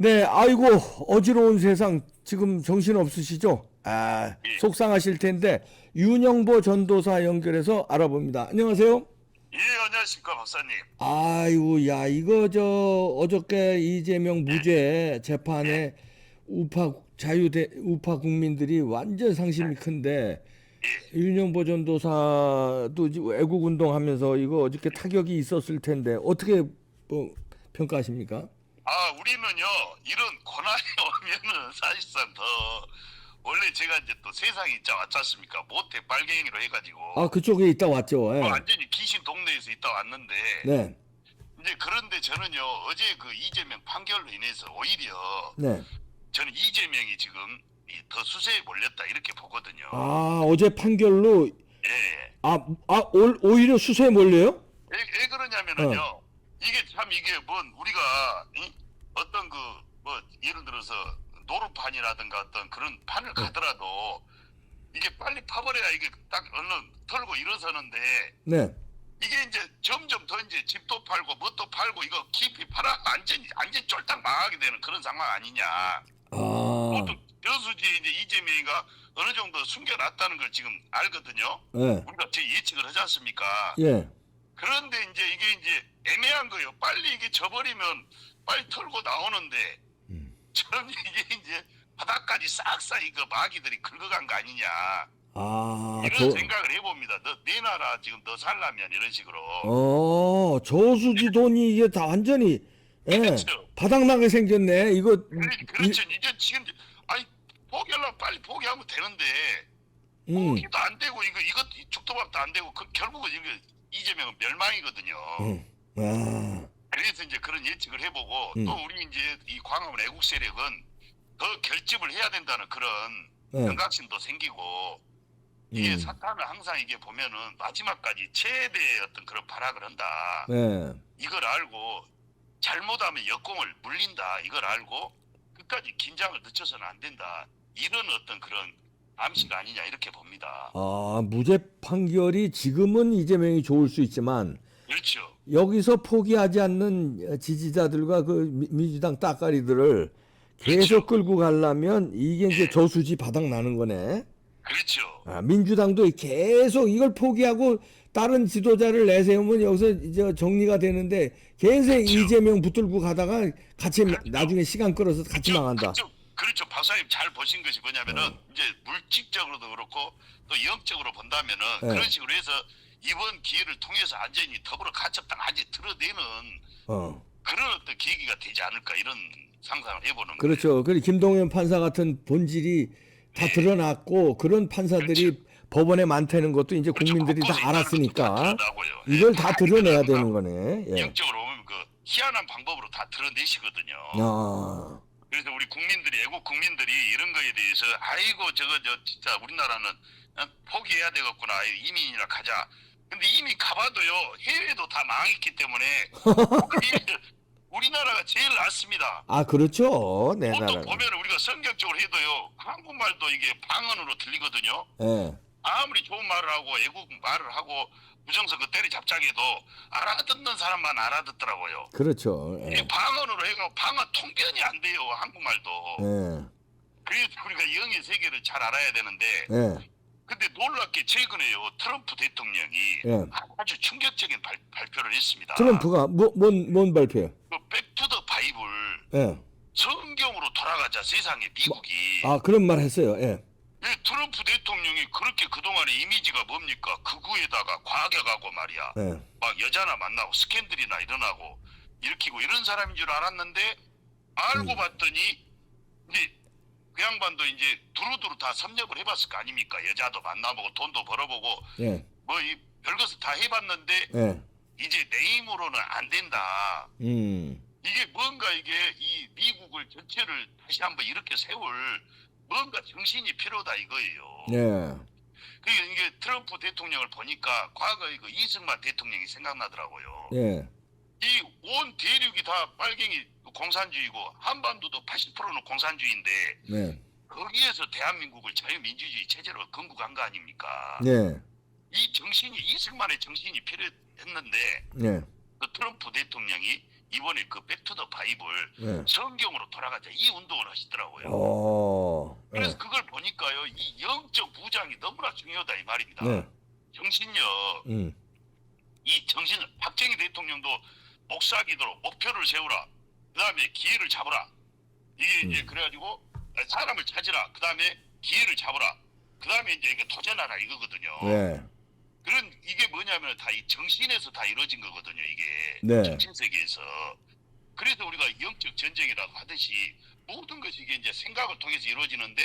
네, 아이고 어지러운 세상 지금 정신 없으시죠? 아, 예. 속상하실 텐데 윤영보 전도사 연결해서 알아봅니다. 안녕하세요. 예, 안녕하십니까, 박사님. 아이고 야 이거 저 어저께 이재명 무죄 재판에 우파 자유 대 우파 국민들이 완전 상심이 큰데 예. 윤영보 전도사도 애국 운동하면서 이거 어저께 타격이 있었을 텐데 어떻게 뭐 평가하십니까? 아, 우리는요, 이런 고난이 오면은 사실상 더, 원래 제가 이제 또 세상에 있자 왔지 않습니까? 모태 빨갱이로 해가지고. 아 그쪽에 있다 왔죠. 예. 완전히 귀신 동네에서 있다 왔는데. 네, 이제 그런데 저는요, 어제 그 이재명 판결로 인해서 오히려 네. 저는 이재명이 지금 이더 수세에 몰렸다 이렇게 보거든요. 아 어제 판결로 예. 아, 아 올, 오히려 수세에 몰려요? 왜, 왜 그러냐면은요. 어. 이게 참 이게 뭔 우리가 이? 어떤 그 뭐 예를 들어서 노루판이라든가 어떤 그런 판을 가더라도 이게 빨리 파버려야 이게 딱 얼른 털고 일어서는데 네. 이게 이제 점점 더 이제 집도 팔고 뭣도 팔고 이거 깊이 팔아 완전히 완전 쫄딱 망하게 되는 그런 상황 아니냐. 아, 또 여수지 이제 이재명이가 어느 정도 숨겨놨다는 걸 지금 알거든요. 예, 우리가 제 예측을 하지 않습니까? 예. 그런데 이제 이게 이제 애매한 거예요. 빨리 이게 져버리면 빨리 털고 나오는데 음. 저는 이게 이제 바닥까지 싹싹 이거 마귀들이 긁어간 거 아니냐 아, 이런 저, 생각을 해봅니다. 너 내 나라 지금 너 살라면 이런 식으로 어, 저수지 돈이 이게 다 완전히, 예, 그렇죠. 바닥나게 생겼네. 이거, 그래, 그렇죠. 이 제 지금 이제 아니 포기하려면 빨리 포기하면 되는데 이- 음, 포기도 안 되고 이거 이것 죽도밥도 안 되고 그, 결국은 이거 이재명은 멸망이거든요. 음, 아, 그래서 이제 그런 예측을 해보고 음. 또 우리 이제 이 광화문 애국 세력은 더 결집을 해야 된다는 그런 네. 경각심도 생기고 이게 음. 사탄은 항상 이게 보면은 마지막까지 최대의 어떤 그런 발악을 한다. 네. 이걸 알고 잘못하면 역공을 물린다. 이걸 알고 끝까지 긴장을 늦춰서는 안 된다. 이런 어떤 그런 암시가 아니냐 이렇게 봅니다. 아, 무죄 판결이 지금은 이재명이 좋을 수 있지만, 그렇죠. 여기서 포기하지 않는 지지자들과 그 미- 민주당 따까리들을 계속 끌고 가려면 이게 이제 예. 저수지 바닥 나는 거네. 그렇죠. 아, 민주당도 계속 이걸 포기하고 다른 지도자를 내세우면 여기서 이제 정리가 되는데 계속 그렇죠. 이재명 붙들고 가다가 같이 나중에 시간 끌어서 같이 망한다. 그쪽, 그렇죠. 박사님 잘 보신 것이 뭐냐면은 어. 이제 물질적으로도 그렇고 또 영적으로 본다면은 네. 그런 식으로 해서 이번 기회를 통해서 완전히 더불어 가첩당 완전히 드러내는 어. 그런 어떤 계기가 되지 않을까 이런 상상을 해보는. 그렇죠. 그리고 김동연 판사 같은 본질이 다 네. 드러났고 그런 판사들이 법원에 많다는 것도 이제 그렇죠. 국민들이 다 곳곳에 있다는 것도 다 알았으니까 드러나고요. 이걸 예, 다 드러내야 드러나고 되는 거네. 예. 영적으로 보면 그 희한한 방법으로 다 드러내시거든요. 아, 그래서 우리 국민들이 애국 국민들이 이런 거에 대해서 아이고 저거 저 진짜 우리나라는 어, 포기해야 되겠구나 이민이나 가자. 근데 이미 가봐도요 해외도 다 망했기 때문에 우리- 우리나라가 제일 낫습니다. 아 그렇죠. 내 보통 나라. 보면 우리가 성격적으로 해도요 한국말도 이게 방언으로 들리거든요. 예. 아무리 좋은 말을 하고 애국 말을 하고 부정선거 때리잡자기도 알아듣는 사람만 알아듣더라고요. 그렇죠. 이 예. 방언으로 해가 방언 통변이 안 돼요 한국말도. 예. 그래서 우리가 영의 세계를 잘 알아야 되는데 예. 근데 놀랍게 최근에요 트럼프 대통령이 예. 아주 충격적인 발, 발표를 했습니다. 트럼프가 뭐, 뭔, 뭔 발표요? 그 백투더 바이블 예. 성경으로 돌아가자 세상에 미국이 아 그런 말 했어요. 예. 왜 트럼프 대통령이 그렇게 그동안의 이미지가 뭡니까 극우에다가 과격하고 말이야 예. 막 여자나 만나고 스캔들이나 일어나고 일으키고 이런 사람인 줄 알았는데 알고 음. 봤더니 이제 그 양반도 이제 두루두루 다 섭렵을 해봤을 거 아닙니까 여자도 만나보고 돈도 벌어보고 예. 뭐 이 별것을 다 해봤는데 예. 이제 내 힘으로는 안 된다 음. 이게 뭔가 이게 이 미국을 전체를 다시 한번 이렇게 세울 뭔가 정신이 필요다 이거예요. 예. 그게 이게 트럼프 대통령을 보니까 과거의 그 이승만 대통령이 생각나더라고요. 예. 이온 대륙이 다 빨갱이 공산주의고 한반도도 80%는 공산주의인데 네. 거기에서 대한민국을 자유민주주의 체제로 건국한 거 아닙니까? 네. 이 정신이 이승만의 정신이 필요했는데 네. 그 트럼프 대통령이 이번에 그 백투더 바이블 네. 성경으로 돌아가자 이 운동을 하시더라고요. 어. 네. 그래서 그걸 보니까요, 이 영적 무장이 너무나 중요하다 이 말입니다. 네. 정신력, 음. 이 정신, 박정희 대통령도 목사 기도로 목표를 세우라. 그 다음에 기회를 잡으라. 이게 이제 음. 그래가지고 사람을 찾으라. 그 다음에 기회를 잡으라. 그 다음에 이제 이게 도전하라 이거거든요. 네. 그런 이게 뭐냐면 다 이 정신에서 다 이루어진 거거든요. 이게 네. 정신 세계에서. 그래서 우리가 영적 전쟁이라고 하듯이 모든 것이 이게 이제 생각을 통해서 이루어지는데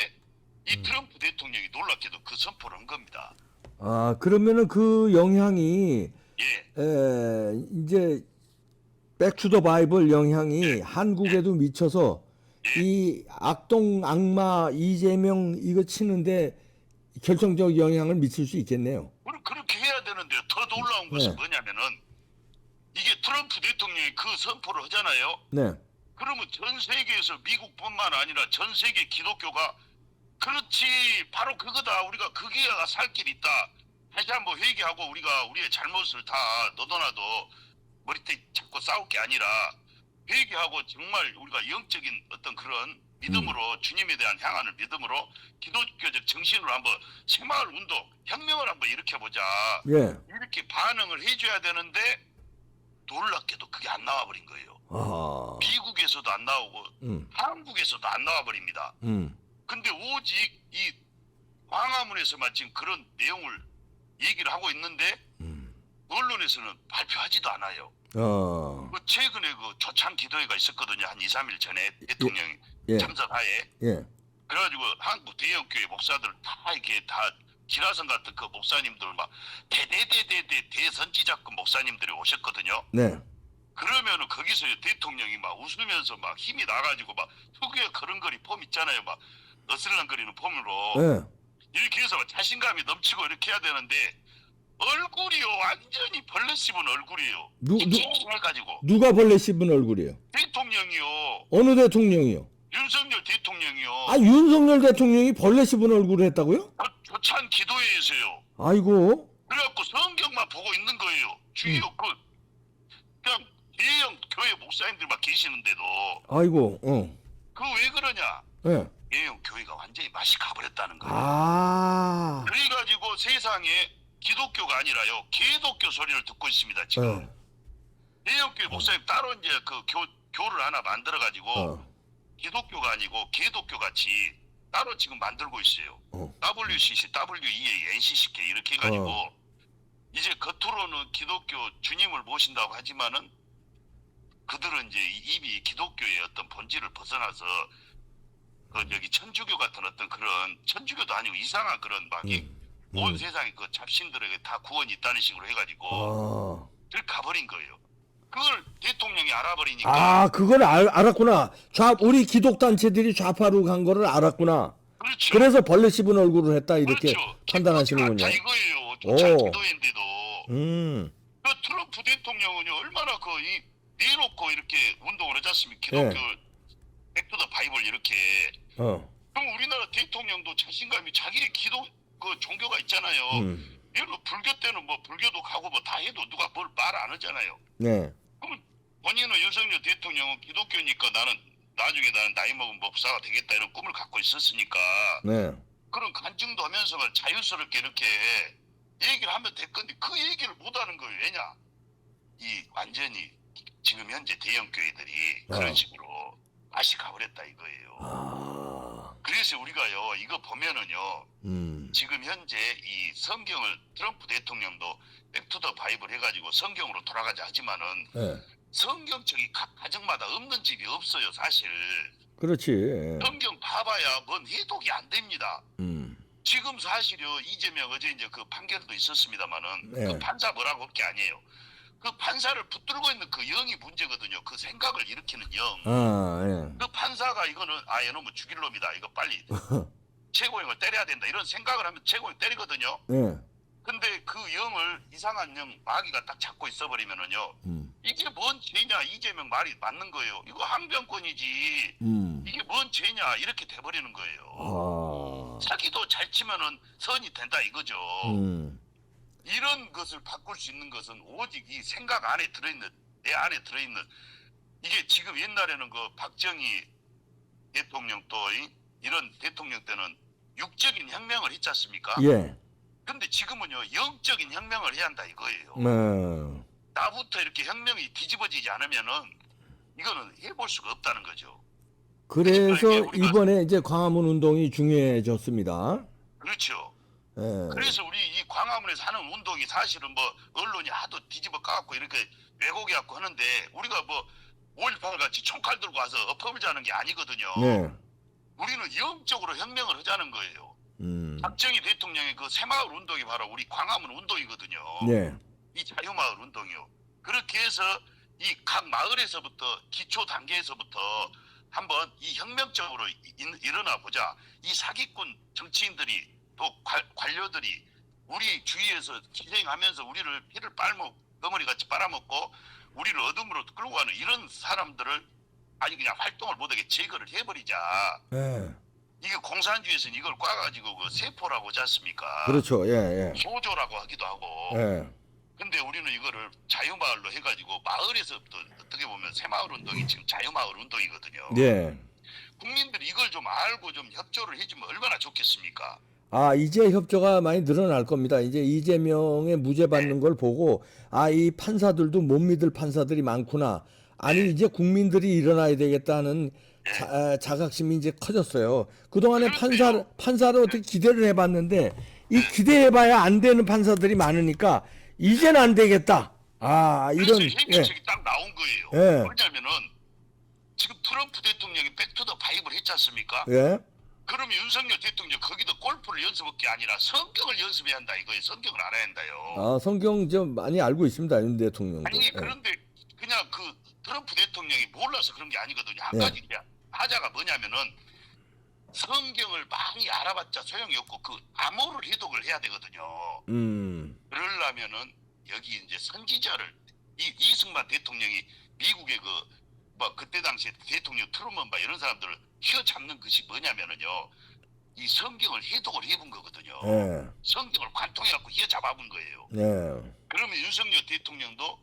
이 음. 트럼프 대통령이 놀랍게도 그 선포를 한 겁니다. 아, 그러면은 그 영향이 예, 에, 이제 백투더 바이블 영향이 한국에도 미쳐서 이 악동 악마 이재명 이거 치는데 결정적 영향을 미칠 수 있겠네요. 그렇게 해야 되는데 더 놀라운 것은 네. 뭐냐면은 이게 트럼프 대통령이 그 선포를 하잖아요. 네. 그러면 전 세계에서 미국뿐만 아니라 전 세계 기독교가 그렇지 바로 그거다. 우리가 거기가 살 길이 있다. 다시 한번 회개하고 우리가 우리의 잘못을 다 너도나도 머리띠 잡고 싸울 게 아니라 회개하고 정말 우리가 영적인 어떤 그런 믿음으로 주님에 대한 향하는 믿음으로 기독교적 정신으로 한번 새마을 운동 혁명을 한번 일으켜보자. 예. 이렇게 반응을 해줘야 되는데 놀랍게도 그게 안 나와버린 거예요. 아. 미국에서도 안 나오고 음. 한국에서도 안 나와 버립니다. 음. 근데 오직 이 광화문에서만 지금 그런 내용을 얘기를 하고 있는데 음. 언론에서는 발표하지도 않아요. 어. 그 최근에 그 초창 기도회가 있었거든요. 한 2, 3일 전에 대통령이 예. 참석하에 예. 그래가지고 한국 대형교회 목사들 다 이렇게 다 기라성 같은 그 목사님들 막 대대대대대 대선지자급 목사님들이 오셨거든요. 네. 그러면은 거기서 대통령이 막 웃으면서 막 힘이 나가지고 막 특유의 그런 거리 폼 있잖아요. 막 어슬렁거리는 폼으로 예. 이렇게 해서 막 자신감이 넘치고 이렇게 해야 되는데 얼굴이요 완전히 벌레 씹은 얼굴이에요. 누- 누- 해가지고 누가 벌레 씹은 얼굴이에요? 대통령이요 어느 대통령이요? 윤석열 대통령이요 아, 윤석열 대통령이 벌레 씹은 얼굴을 했다고요? 조- 조찬 기도회에서요. 아이고. 그래갖고 성경만 보고 있는 거예요. 주요 음. 그 그냥 대형 교회 목사님들만 계시는데도 아이고. 어. 그 왜 그러냐? 예. 대형 교회가 완전히 맛이 가버렸다는 거예요. 아. 그래가지고 세상에 기독교가 아니라요 개독교 소리를 듣고 있습니다 지금 예. 대형 교회 목사님 따로 이제 그 교, 교를 하나 만들어가지고 어. 기독교가 아니고 개독교 같이 따로 지금 만들고 있어요 어. WCC, WEA, NCCK 이렇게 해가지고 어. 이제 겉으로는 기독교 주님을 모신다고 하지만은 그들은 이제 이미 기독교의 어떤 본질을 벗어나서 그 저기 천주교 같은 어떤 그런 천주교도 아니고 이상한 그런 막이 음. 온 음. 세상에 그 잡신들에게 다 구원이 있다는 식으로 해가지고 아. 들 가버린 거예요. 그걸 대통령이 알아버리니까 아, 그걸 알, 알았구나. 좌, 우리 기독단체들이 좌파로 간 거를 알았구나. 그렇죠. 그래서 벌레 씹은 얼굴을 했다, 이렇게 그렇죠. 판단하시는군요. 다 이거예요. 조차. 기도인데도 음. 그 트럼프 대통령은요 얼마나 그 이 내놓고 이렇게 운동을 하지 않습니까? 기독교 네. 백투더 바이블 이렇게 어. 그럼 우리나라 대통령도 자신감이 자기의 기도 그 종교가 있잖아요. 음. 예를 들어 불교 때는 뭐 불교도 가고 뭐 다 해도 누가 뭘 말 안 하잖아요. 네. 본인은 윤석열 대통령은 기독교니까 나는 나중에 나는 나이 먹은 목사가 되겠다 이런 꿈을 갖고 있었으니까 네. 그런 간증도 하면서 자유스럽게 이렇게 얘기를 하면 될 건데 그 얘기를 못 하는 거예요. 왜냐? 이 완전히 지금 현재 대형 교회들이 그런 어. 식으로 맛이 가버렸다 이거예요. 아. 그래서 우리가요 이거 보면은요 음. 지금 현재 이 성경을 트럼프 대통령도 백투더 바이블 해가지고 성경으로 돌아가자 하지만은 네. 성경책이 각 가정마다 없는 집이 없어요 사실 그렇지. 성경 봐봐야 뭔 해독이 안 됩니다 음. 지금 사실요 이재명 어제 이제 그 판결도 있었습니다만은 네. 그 판사 뭐라고 할 게 아니에요 그 판사를 붙들고 있는 그 영이 문제거든요 그 생각을 일으키는 영 아, 예. 그 판사가 이거는 아 이놈은 죽일 놈이다 이거 빨리 최고형을 때려야 된다 이런 생각을 하면 최고형 때리거든요 예. 근데 그 영을 이상한 영 마귀가 딱 잡고 있어버리면은요 음. 이게 뭔 죄냐 이재명 말이 맞는 거예요 이거 항변권이지 음. 이게 뭔 죄냐 이렇게 돼버리는 거예요 아. 자기도 잘 치면은 선이 된다 이거죠 음. 이런 것을 바꿀 수 있는 것은 오직 이 생각 안에 들어있는 내 안에 들어있는 이게 지금 옛날에는 그 박정희 대통령 또 이- 이런 대통령 때는 육적인 혁명을 했지 않습니까? 예. 근데 지금은요 영적인 혁명을 해야 한다 이거예요. 어. 나부터 이렇게 혁명이 뒤집어지지 않으면은 이거는 해볼 수가 없다는 거죠. 그래서 그러니까 이번에 이제 광화문 운동이 중요해졌습니다. 그렇죠. 예. 그래서 우리 이 광화문에서 하는 운동이 사실은 뭐 언론이 하도 뒤집어 까갖고 이렇게 왜곡해 갖고 하는데 우리가 뭐 5.18 같이 총칼 들고 와서 엎어물자는 게 아니거든요. 네. 우리는 영적으로 혁명을 하자는 거예요. 음. 박정희 대통령의 그 새마을 운동이 바로 우리 광화문 운동이거든요. 네. 이 자유마을 운동이요. 그렇게 해서 이 각 마을에서부터 기초 단계에서부터 한번 이 혁명적으로 일어나 보자. 이 사기꾼 정치인들이 또 관- 관료들이 우리 주위에서 희생하면서 우리를 피를 빨먹 거머리 같이 빨아먹고 우리를 어둠으로 끌고 가는 이런 사람들을 아니 그냥 활동을 못하게 제거를 해버리자. 예. 이게 공산주의에서는 이걸 꽈가지고 그 세포라고 하지 않습니까? 그렇죠. 예, 소조라고 하기도 하고. 예. 예. 근데 우리는 이거를 자유마을로 해가지고 마을에서부터 어떻게 보면 새마을 운동이 지금 자유마을 운동이거든요. 예. 국민들이 이걸 좀 알고 좀 협조를 해주면 얼마나 좋겠습니까? 아, 이제 협조가 많이 늘어날 겁니다. 이제 이재명의 무죄 받는 걸 보고 아, 이 판사들도 못 믿을 판사들이 많구나. 아니, 이제 국민들이 일어나야 되겠다는 자, 아, 자각심이 이제 커졌어요. 그동안에 판사를 판사를 어떻게 기대를 해 봤는데 이 기대해 봐야 안 되는 판사들이 많으니까 이제는 안 되겠다. 아, 그래서 이런 예. 해결책이 딱 나온 거예요. 예. 왜냐면은 지금 트럼프 대통령이 백투더 파이브를 했지 않습니까? 예. 그러면 윤석열 대통령 거기도 골프를 연습할 게 아니라 성경을 연습해야 한다 이거예요. 성경을 알아야 한다요. 아, 성경 좀 많이 알고 있습니다. 윤 대통령도. 아니 예. 그런데 그냥 그 트럼프 대통령이 몰라서 그런 게 아니거든요. 한 네. 가지 이제 하자가 뭐냐면은 성경을 많이 알아봤자 소용이 없고 그 암호를 해독을 해야 되거든요. 음. 그러려면은 여기 이제 선지자를 이 이승만 대통령이 미국의 그 뭐 그때 당시에 대통령 트루먼 바 이런 사람들을 휘어잡는 것이 뭐냐면은요. 이 성경을 해독을 해본 거거든요. 예. 성경을 관통해갖고 휘어잡아본 거예요. 네. 그러면 윤석열 대통령도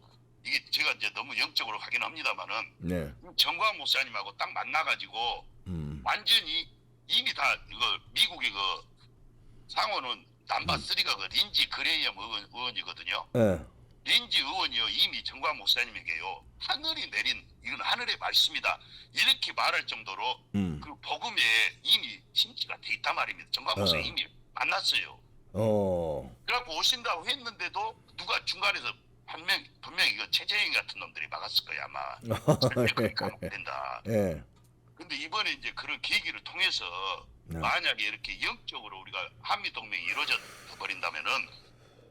이게 제가 이제 너무 영적으로 하긴 합니다만은 네. 정광 목사님하고 딱 만나가지고 음. 완전히 이미 다 이거 미국의 그 상원은 남바 3가 그 린지 그레이엄 의원, 의원 이거든요. 예. 린지 의원이요 이미 정광 목사님에게요 하늘이 내린 이건 하늘의 말씀이다 이렇게 말할 정도로 음. 그 복음에 이미 심지가 돼 있단 말입니다. 정광 어. 목사님 이미 만났어요. 어. 그래갖고 오신다고 했는데도 누가 중간에서 분명 분명히 이거 최재형 같은 놈들이 막았을 거야 아마 절대 그렇게 가면 안 된다. 예. 근데 이번에 이제 그런 계기를 통해서 네. 만약에 이렇게 영적으로 우리가 한미 동맹이 이루어져 버린다면은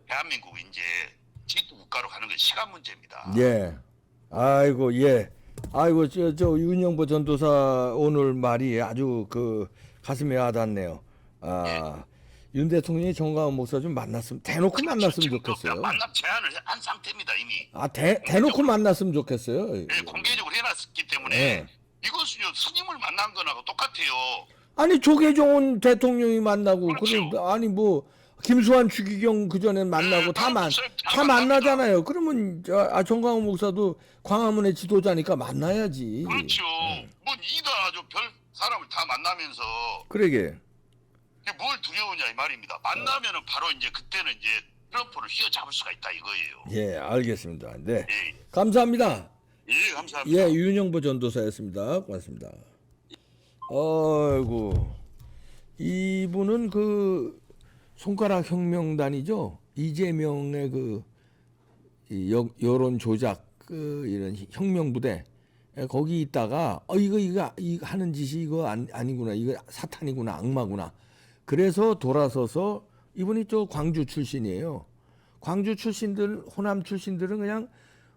대한민국이 이제 지도 국가로 가는 건 시간 문제입니다. 예. 아이고 예. 아이고 저 저 윤영보 전도사 오늘 말이 아주 그 가슴에 와닿네요. 아. 윤 대통령이 정광훈 목사 좀 만났으면 대놓고 만났으면 지금 좋겠어요. 그 만남 제안을 한 상태입니다 이미. 아, 대, 대놓고 만났으면 좋겠어요. 예, 공개적으로 해놨기 때문에 예. 이것은요 스님을 만난 거나 똑같아요. 아니 조계종은 대통령이 만나고 그렇죠. 그럼 아니 뭐 김수환 추기경 그 전에 만나고 네, 다 만 다 다. 만나잖아요. 그러면 저, 아 정광훈 목사도 광화문의 지도자니까 만나야지. 그렇죠. 예. 뭔 이다 아주 별 사람을 다 만나면서 그러게. 뭘 두려우냐 이 말입니다. 만나면은 바로 이제 그때는 이제 트럼프를 휘어잡을 수가 있다 이거예요. 예, 알겠습니다. 네. 예, 감사합니다. 예 감사합니다. 예, 윤영보 전도사였습니다. 고맙습니다. 어이구. 이분은 그 손가락 혁명단이죠. 이재명의 그이 여, 여론 조작 그 이런 혁명 부대 예, 거기 있다가 어 이거 이거 이거 하는 짓이 이거 안, 아니구나 이거 사탄이구나 악마구나 그래서 돌아서서 이분이 저 광주 출신이에요 광주 출신들 호남 출신들은 그냥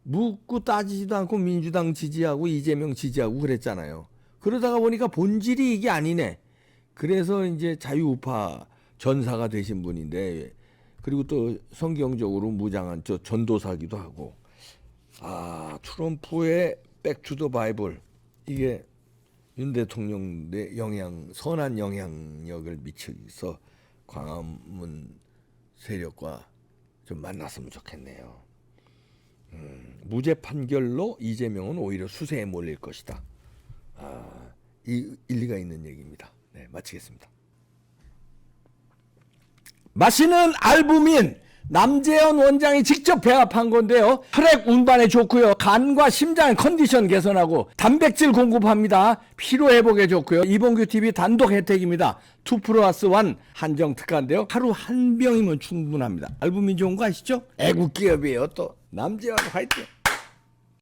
묻고 따지지도 않고 민주당 지지하고 이재명 지지하고 그랬잖아요. 그러다가 보니까 본질이 이게 아니네. 그래서 이제 자유우파 전사가 되신 분인데 그리고 또 성경적으로 무장한 저 전도사기도 하고 아 트럼프의 백투더 바이블 이게 윤 대통령의 영향 선한 영향력을 미쳐서 광화문 세력과 좀 만났으면 좋겠네요. 음, 무죄 판결로 이재명은 오히려 수세에 몰릴 것이다. 아, 이 일리가 있는 얘기입니다. 네, 마치겠습니다. 마시는 알부민 남재현 원장이 직접 배합한 건데요. 혈액 운반에 좋고요. 간과 심장 컨디션 개선하고 단백질 공급합니다. 피로 회복에 좋고요. 이봉규 TV 단독 혜택입니다. 2 플러스 1 한정 특가인데요. 하루 한 병이면 충분합니다. 알부민 좋은 거 아시죠? 애국 기업이에요. 또 남재현 화이팅.